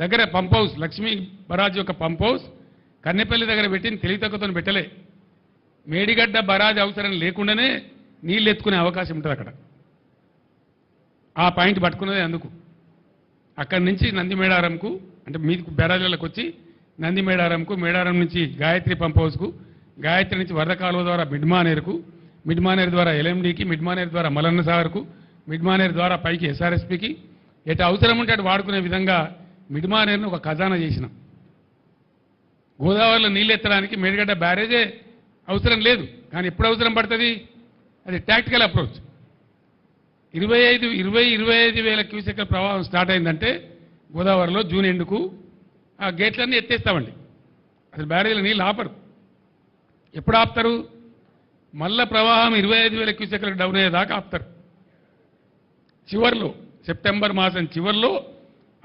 దగ్గర pump house Lakshmi barrage యొక్క pump house Kannepalli దగ్గర పెట్టిన తెలివితక్కువతో పెట్టలే. మేడిగడ్డ బరాజ్ అవసరం లేకుండానే నీళ్ళు ఎత్తుకునే అవకాశం ఉంటుంది అక్కడ. ఆ పాయింట్ పట్టుకున్నదే అందుకు. అక్కడి నుంచి నంది మేడారంకు అంటే మీకు బెరాజులకు వచ్చి నంది మేడారంకు మేడారం నుంచి గాయత్రి పంప్ హౌస్కు గాయత్రి నుంచి వరద కాలువ ద్వారా మిడ్మానేరుకు మిడ్మానేరు ద్వారా ఎల్ఎండికి మిడ్మానేరు ద్వారా మలన్న సాగర్కు మిడ్మానేరు ద్వారా పైకి ఎస్ఆర్ఎస్పికి. ఎటు అవసరం ఉంటే అటు వాడుకునే విధంగా మిడ్మానేరును ఒక ఖజానా చేసినాం. గోదావరిలో నీళ్ళు ఎత్తడానికి మేడిగడ్డ బ్యారేజే అవసరం లేదు. కానీ ఎప్పుడు అవసరం పడుతుంది? అది టాక్టికల్ అప్రోచ్ ఇరవై ఐదు ఇరవై ఇరవై ఐదు వేల క్యూసెక్ల ప్రవాహం స్టార్ట్ అయిందంటే గోదావరిలో జూన్ ఎండుకు ఆ గేట్లన్నీ ఎత్తేస్తామండి. అసలు బ్యారేజీలో నీళ్ళు ఆపరు. ఎప్పుడు ఆపుతారు? మళ్ళా ప్రవాహం ఇరవై ఐదు వేల క్యూసెక్లకు డౌన్ అయ్యేదాకా ఆపుతారు. చివర్లో సెప్టెంబర్ మాసం చివర్లో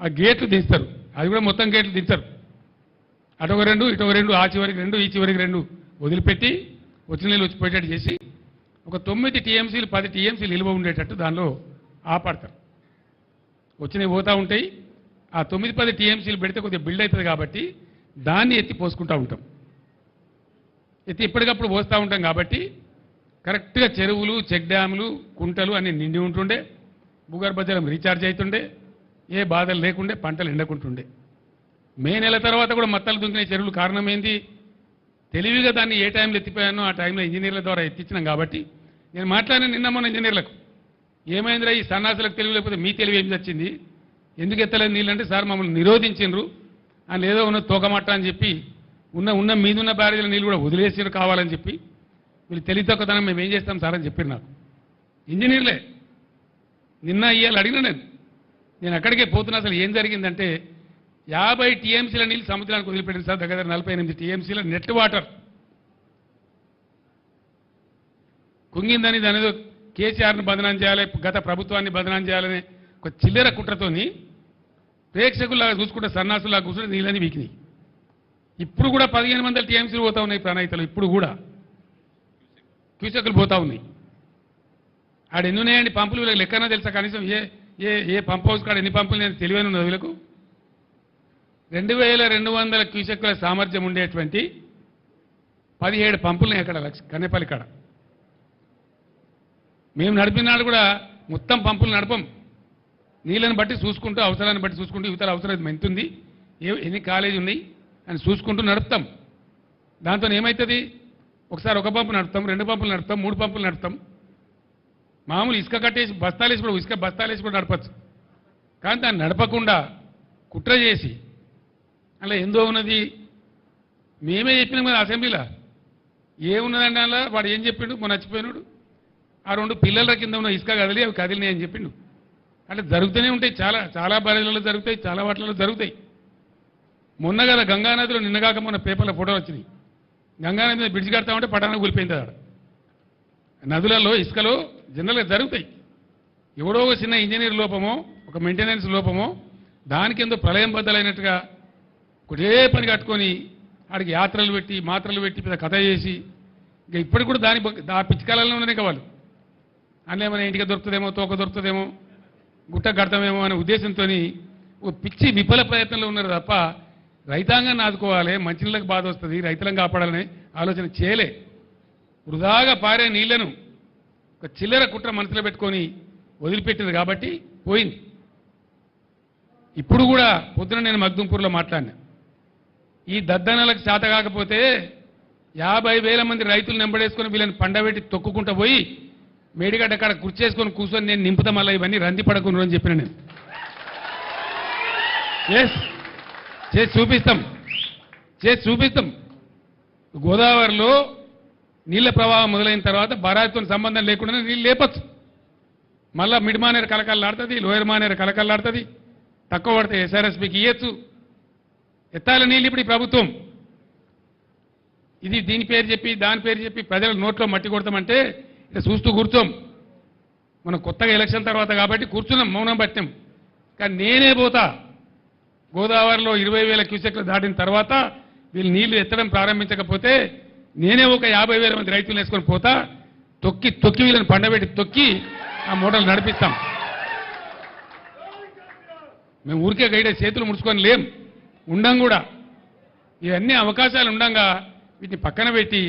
ఆ గేట్లు దించుతారు. అది కూడా మొత్తం గేట్లు దించరు అటొక రెండు ఇటొక రెండు ఆ చివరికి రెండు ఈ చివరికి రెండు వదిలిపెట్టి వచ్చిన నీళ్ళు వచ్చి పెట్టేట్టు చేసి ఒక తొమ్మిది టీఎంసీలు పది టీఎంసీలు నిల్వ ఉండేటట్టు దానిలో ఆపాడతారు. వచ్చినవి పోతూ ఉంటాయి. ఆ తొమ్మిది పది టీఎంసీలు పెడితే కొద్దిగా బిల్డ్ అవుతుంది కాబట్టి దాన్ని ఎత్తి పోసుకుంటూ ఉంటాం. ఎత్తి ఎప్పటికప్పుడు పోస్తూ ఉంటాం కాబట్టి కరెక్ట్గా చెరువులు చెక్ డ్యాములు కుంటలు అన్నీ నిండి ఉంటుండే. భూగర్భ జలం రీఛార్జ్ అవుతుండే. ఏ బాధలు లేకుండే పంటలు ఎండకుంటుండే. మే నెల తర్వాత కూడా మత్తలు దుంకిన చెరువులు కారణం ఏంది తెలివిగా దాన్ని ఏ టైంలో ఎత్తిపోయానో ఆ టైంలో ఇంజనీర్ల ద్వారా ఎత్తించినాం కాబట్టి నేను మాట్లాడిన నిన్న మొన్న ఇంజనీర్లకు ఏమైందిరా ఈ సన్నాసులకు తెలివి లేకపోతే మీ తెలివి ఏం వచ్చింది ఎందుకు ఎత్తలేదు నీళ్ళంటే సార్ మమ్మల్ని నిరోధించిండ్రు. అని ఏదో ఉన్న తోకమట్ట అని చెప్పి ఉన్న ఉన్న మీదున్న బ్యారేజీల నీళ్ళు కూడా వదిలేసిరు కావాలని చెప్పి వీళ్ళు తెలివితొక్కదనం మేము ఏం చేస్తాం సార్ అని చెప్పారు నాకు. ఇంజనీర్లే నిన్న ఇవాళ అడిగిన నేను. నేను అక్కడికే పోతున్నా అసలు ఏం జరిగిందంటే యాభై టీఎంసీల నీళ్ళు సముద్రానికి వదిలిపెట్టింది సార్ దగ్గర నలభై ఎనిమిది టీఎంసీల నెట్ వాటర్. కుంగిందని దాని ఏదో కేసీఆర్ను బదనాం చేయాలి గత ప్రభుత్వాన్ని బదనాం చేయాలని ఒక చిల్లర కుట్రతోని ప్రేక్షకుల్లాగా చూసుకుంటే సన్నాసులాగా కూర్చుంటే నీళ్ళని వీకినాయి. ఇప్పుడు కూడా పదిహేను వందల టీఎంసీలు పోతా ఉన్నాయి ప్రణాయితలు ఇప్పుడు కూడా. క్యూసెక్లు పోతా ఉన్నాయి. ఆడ పంపులు? వీళ్ళకి లెక్కన తెలుసా కనీసం ఏ ఏ ఏ పంప్ హౌస్ కాడ ఎన్ని పంపులు నేను తెలివైన ఉన్నది వీళ్ళకు? రెండు వేల రెండు వందల క్యూసెక్కుల సామర్థ్యం ఉండేటువంటి పదిహేడు పంపులు అక్కడ లక్ష కన్నెపల్లి కాడ. మేము నడిపినాడు కూడా మొత్తం పంపులు నడపం. నీళ్ళని బట్టి చూసుకుంటూ అవసరాన్ని బట్టి చూసుకుంటూ ఇవతల అవసరం ఎంత ఉంది ఏ ఎన్ని కాలేజీ ఉన్నాయి అని చూసుకుంటూ నడుపుతాం. దాంతో ఏమవుతుంది ఒకసారి ఒక పంపు నడుపుతాం రెండు పంపులు నడుపుతాం మూడు పంపులు నడుపుతాం. మామూలు ఇసుక కట్టేసి బస్తాలు కూడా ఇసుక బస్తాలు కూడా నడపచ్చు. కానీ దాన్ని నడపకుండా కుట్ర చేసి అలా ఎందో ఉన్నది? మేమే చెప్పినాం కదా అసెంబ్లీలో. ఏమున్నదండి అలా వాడు ఏం చెప్పిండు? మొన్న నచ్చిపోయినాడు ఆ రెండు పిల్లల కింద ఉన్న ఇసుక కదిలి అవి కదిలినాయి అని చెప్పిండు. అంటే జరుగుతూనే ఉంటాయి. చాలా చాలా బరేలలో జరుగుతాయి చాలా వాటిలలో జరుగుతాయి. మొన్న కదా గంగానదిలో నిన్నగాక మొన్న పేపర్లో ఫోటోలు వచ్చినాయి. గంగానది మీద బ్రిడ్జ్ కడతామంటే పట్టణం కూలిపోయింది ఆడ. నదులలో ఇసుకలో జనరల్గా జరుగుతాయి. ఎవడో ఒక చిన్న ఇంజనీర్ లోపమో ఒక మెయింటెనెన్స్ లోపమో దానికి ఎంతో ప్రళయం బద్దలైనట్టుగా ఒకటే పని కట్టుకొని ఆడికి యాత్రలు పెట్టి మాత్రలు పెట్టి పెద్ద కథ చేసి ఇక ఇప్పటికి కూడా దాని ఆ పిచ్చికాలలో ఉన్నది వాళ్ళు అందులో ఏమైనా ఇంటికి దొరుకుతుందేమో తోక దొరుకుతుందేమో గుట్ట కడతామేమో అనే ఉద్దేశంతో ఓ పిచ్చి విఫల ప్రయత్నంలో ఉన్నారు తప్ప రైతాంగాన్ని ఆదుకోవాలి మంచినీళ్ళకి బాధ వస్తుంది రైతులను కాపాడాలని ఆలోచన చేయలే. వృధాగా పారే నీళ్ళను ఒక చిల్లర కుట్ర మనసులో పెట్టుకొని వదిలిపెట్టింది కాబట్టి పోయింది. ఇప్పుడు కూడా పొద్దున నేను మగ్దుంపూర్లో మాట్లాడినా. ఈ దద్దనలకు చేత కాకపోతే యాభై వేల మంది రైతులు నెంబడేసుకొని వీళ్ళని పండబెట్టి తొక్కుకుంటూ పోయి మేడిగడ్డ కాడ కుర్చేసుకొని కూర్చొని నేను నింపుతా మళ్ళీ ఇవన్నీ రంది పడకుండా అని చెప్పిన నేను. ఎస్ చేసి చూపిస్తాం. చేసి చూపిస్తాం. గోదావరిలో నీళ్ళ ప్రవాహం మొదలైన తర్వాత బరాయితో సంబంధం లేకుండా నీళ్ళు లేపచ్చు. మళ్ళా మిడ్ మానేరు కలకల్లాడుతుంది లోయర్ మానేరు కలకల్లాడుతుంది తక్కువ పడితే ఎస్ఆర్ఎస్పికి ఇవ్వచ్చు ఎత్తాల నీళ్ళు ఇప్పుడు ఈ ప్రభుత్వం. ఇది దీని పేరు చెప్పి దాని పేరు చెప్పి ప్రజల నోట్లో మట్టి కొడతామంటే ఇక చూస్తూ కూర్చోం. మనం కొత్తగా ఎలక్షన్ తర్వాత కాబట్టి కూర్చున్నాం మౌనం పట్టాం కానీ నేనే పోతా. గోదావరిలో ఇరవై వేల క్యూసెక్లు దాటిన తర్వాత వీళ్ళు నీళ్ళు ఎత్తడం ప్రారంభించకపోతే నేనే ఒక యాభై వేల మంది రైతులు వేసుకొని పోతా తొక్కి తొక్కి వీళ్ళని పండబెట్టి తొక్కి ఆ మూటలు నడిపిస్తాం. మేము ఊరికే గైడే చేతులు ముడుచుకొని లేం. ఉండం కూడా. ఇవన్నీ అవకాశాలు ఉండంగా వీటిని పక్కన పెట్టి